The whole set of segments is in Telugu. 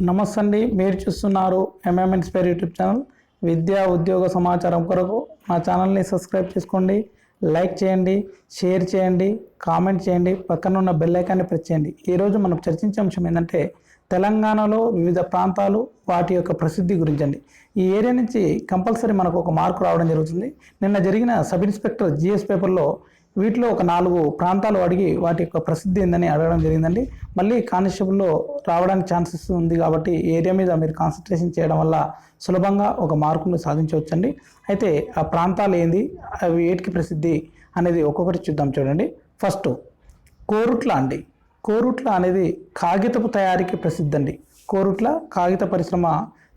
నమస్తే అండి మీరు చూస్తున్నారు ఎంఎం ఇన్స్పైర్ యూట్యూబ్ ఛానల్ విద్యా ఉద్యోగ సమాచారం కొరకు మా ఛానల్ని సబ్స్క్రైబ్ చేసుకోండి. లైక్ చేయండి షేర్ చేయండి కామెంట్ చేయండి పక్కన ఉన్న బెల్ ఐకాన్ని ప్రెస్ చేయండి. ఈరోజు మనం చర్చించే అంశం ఏంటంటే తెలంగాణలో వివిధ ప్రాంతాలు వాటి యొక్క ప్రసిద్ధి గురించి అండి ఈ ఏరియా నుంచి కంపల్సరీ మనకు ఒక మార్కు రావడం జరుగుతుంది. నిన్న జరిగిన సబ్ ఇన్స్పెక్టర్ జిఎస్ పేపర్లో వీటిలో ఒక నాలుగు ప్రాంతాలు అడిగి వాటి యొక్క ప్రసిద్ధి ఏందని అడగడం జరిగిందండి. మళ్ళీ కానిస్టేబుల్లో రావడానికి ఛాన్సెస్ ఉంది కాబట్టి ఏరియా మీద మీరు కాన్సన్ట్రేషన్ చేయడం వల్ల సులభంగా ఒక మార్కును సాధించవచ్చండి. అయితే ఆ ప్రాంతాలు ఏంది? అవి ఏటికి ప్రసిద్ధి అనేది ఒక్కొక్కటి చూద్దాం చూడండి. ఫస్ట్ కోరుట్ల అండి. కోరుట్ల అనేది కాగితపు తయారీకి ప్రసిద్ధి అండి కోరుట్ల కాగిత పరిశ్రమ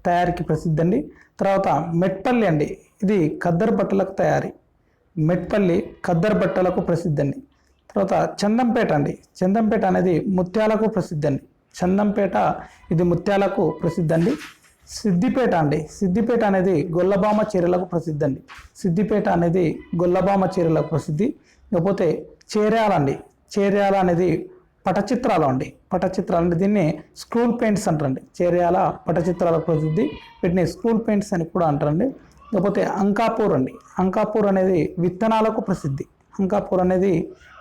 తయారీకి ప్రసిద్ధి అండి తర్వాత మెట్పల్లి అండి. ఇది ఖద్దరు బట్టలకు తయారీ. మెట్పల్లి ఖద్దరు బట్టలకు ప్రసిద్ధి అండి తర్వాత చందంపేట అండి. చందంపేట అనేది ముత్యాలకు ప్రసిద్ధి అండి చందంపేట ఇది ముత్యాలకు ప్రసిద్ధి అండి సిద్దిపేట అండి. సిద్దిపేట అనేది గొల్లబామ చీరలకు ప్రసిద్ధి అండి సిద్దిపేట అనేది గొల్లబామ చీరలకు ప్రసిద్ధి. ఇకపోతే చేర్యాల అండి. చేర్యాల అనేది పటచిత్రాలు అండి. పటచిత్రాలు అంటే దీన్ని స్క్రూల్ పెయింట్స్ అంటారండి. చేర్యాల పటచిత్రాలకు ప్రసిద్ధి. వీటిని స్క్రూల్ పెయింట్స్ అని కూడా అంటారండి. లేకపోతే అంకాపూర్ అండి. అంకాపూర్ అనేది విత్తనాలకు ప్రసిద్ధి. అంకాపూర్ అనేది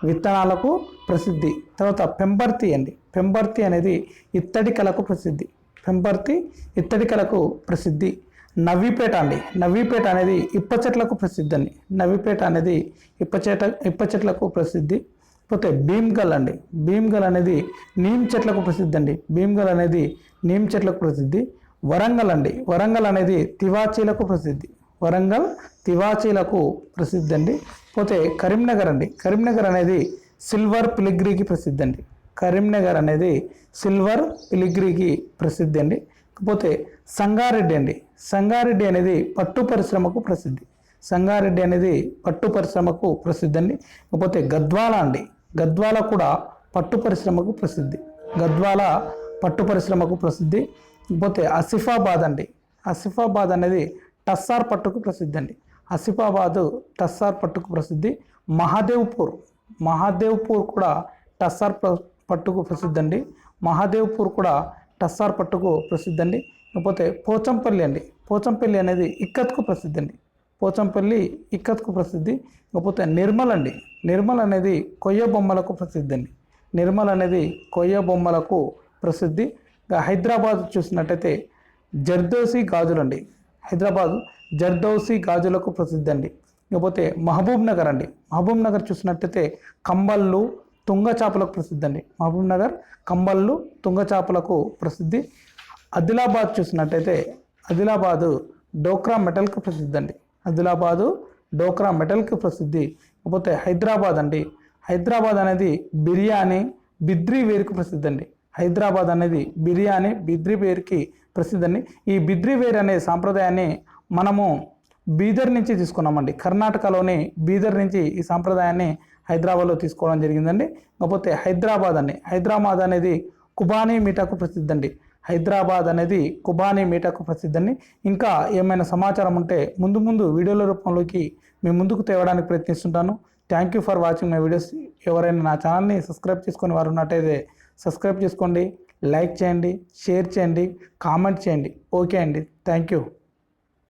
విత్తనాలకు ప్రసిద్ధి. తర్వాత పెంబర్తి అండి. పెంబర్తి అనేది ఇత్తడి కళకు ప్రసిద్ధి. పెంబర్తి ఇత్తడి కళకు ప్రసిద్ధి. నవ్విపేట అండి. నవ్విపేట అనేది ఇప్ప చెట్లకు ప్రసిద్ధి అండి. నవ్విపేట అనేది ఇప్ప చెట్ల ఇప్ప చెట్లకు ప్రసిద్ధి. పోతే భీమ్గల్ అండి. భీమ్గల్ అనేది నీమ్ చెట్లకు ప్రసిద్ధి అండి. భీమ్గల్ అనేది నీమ్ చెట్లకు ప్రసిద్ధి. వరంగల్ అండి. వరంగల్ అనేది తివాచీలకు ప్రసిద్ధి. వరంగల్ తివాచీలకు ప్రసిద్ధి అండి పోతే కరీంనగర్ అండి. కరీంనగర్ అనేది సిల్వర్ పిలిగ్రీకి ప్రసిద్ధి అండి కరీంనగర్ అనేది సిల్వర్ పిలిగ్రీకి ప్రసిద్ధి అండి పోతే సంగారెడ్డి అండి. సంగారెడ్డి అనేది పట్టు పరిశ్రమకు ప్రసిద్ధి. సంగారెడ్డి అనేది పట్టు పరిశ్రమకు ప్రసిద్ధి అండి ఇకపోతే గద్వాల అండి. గద్వాల కూడా పట్టు పరిశ్రమకు ప్రసిద్ధి. గద్వాల పట్టు పరిశ్రమకు ప్రసిద్ధి. ఇకపోతే ఆసిఫాబాద్ అండి. ఆసిఫాబాద్ అనేది టస్సార్ పట్టుకు ప్రసిద్ధి అండి ఆసిఫాబాద్ టస్సార్ పట్టుకు ప్రసిద్ధి. మహాదేవ్పూర్ మహాదేవ్పూర్ కూడా టస్సార్ పట్టుకు ప్రసిద్ధి అండి మహాదేవ్పూర్ కూడా టస్సార్ పట్టుకు ప్రసిద్ధి అండి లేకపోతే పోచంపల్లి అండి. పోచంపల్లి అనేది ఇక్కత్కు ప్రసిద్ధి అండి పోచంపల్లి ఇక్కత్కు ప్రసిద్ధి. లేకపోతే నిర్మల్ అండి. నిర్మల్ అనేది కొయ్య బొమ్మలకు ప్రసిద్ధి అండి నిర్మల్ అనేది కొయ్య బొమ్మలకు ప్రసిద్ధి. హైదరాబాద్ చూసినట్టయితే జర్దోసి గాజులండి. హైదరాబాద్ జర్దౌసి గాజులకు ప్రసిద్ధి అండి. ఇకపోతే మహబూబ్ నగర్ అండి. మహబూబ్ నగర్ చూసినట్టయితే కంబళ్ళు తుంగ చేపలకు ప్రసిద్ధి అండి. మహబూబ్ నగర్ కంబళ్ళు తుంగ చేపలకు ప్రసిద్ధి. ఆదిలాబాద్ చూసినట్టయితే ఆదిలాబాదు డోక్రా మెటల్కి ప్రసిద్ధి అండి. ఆదిలాబాదు డోక్రా మెటల్కి ప్రసిద్ధి. కాకపోతే హైదరాబాద్ అండి. హైదరాబాద్ అనేది బిర్యానీ బిద్రీ వేరుకు ప్రసిద్ధి అండి. హైదరాబాద్ అనేది బిర్యానీ బిద్రీ వేరుకి ప్రసిద్ధి అండి ఈ బిద్రీ వేర్ అనే సాంప్రదాయాన్ని మనము బీదర్ నుంచి తీసుకున్నామండి. కర్ణాటకలోని బీదర్ నుంచి ఈ సాంప్రదాయాన్ని హైదరాబాద్లో తీసుకోవడం జరిగిందండి. కాకపోతే హైదరాబాద్ అండి. హైదరాబాద్ అనేది కుబానీ మీటాకు ప్రసిద్ధి అండి హైదరాబాద్ అనేది కుబానీ మీటాకు ప్రసిద్ధి అండి ఇంకా ఏమైనా సమాచారం ఉంటే ముందు ముందు వీడియోల రూపంలోకి మీ ముందుకు తేవడానికి ప్రయత్నిస్తుంటాను. Thank you for watching my videos ఎవరైనా నా ఛానల్ని సబ్స్క్రైబ్ చేసుకుని వారు ఉన్నట్టయితే సబ్స్క్రైబ్ చేసుకోండి. లైక్ చేయండి షేర్ చేయండి కామెంట్ చేయండి. ఓకే అండి. Thank you.